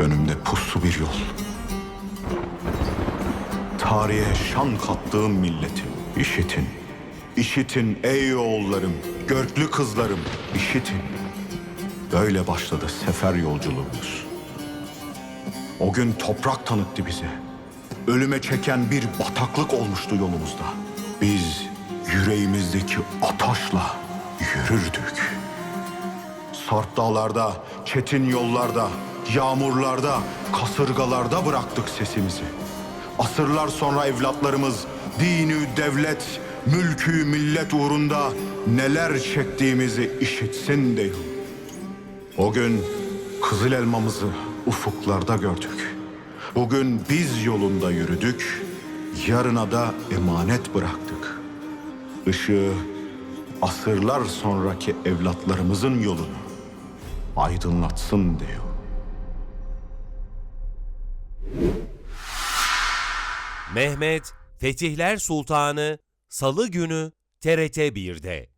Önümde puslu bir yol. Tarihe şan kattığım milletim. İşitin. İşitin ey oğullarım, görklü kızlarım, işitin. Böyle başladı sefer yolculuğumuz. O gün toprak tanıttı bize. Ölüme çeken bir bataklık olmuştu yolumuzda. Biz yüreğimizdeki ataşla yürürdük. Sarp dağlarda, çetin yollarda, yağmurlarda, kasırgalarda bıraktık sesimizi. Asırlar sonra evlatlarımız dini devlet, mülkü millet uğrunda neler çektiğimizi işitsin diyor. O gün kızıl elmamızı ufuklarda gördük. Bugün biz yolunda yürüdük, yarına da emanet bıraktık. Işığı asırlar sonraki evlatlarımızın yolunu aydınlatsın diyor. Mehmet Fetihler Sultanı Salı günü TRT 1'de.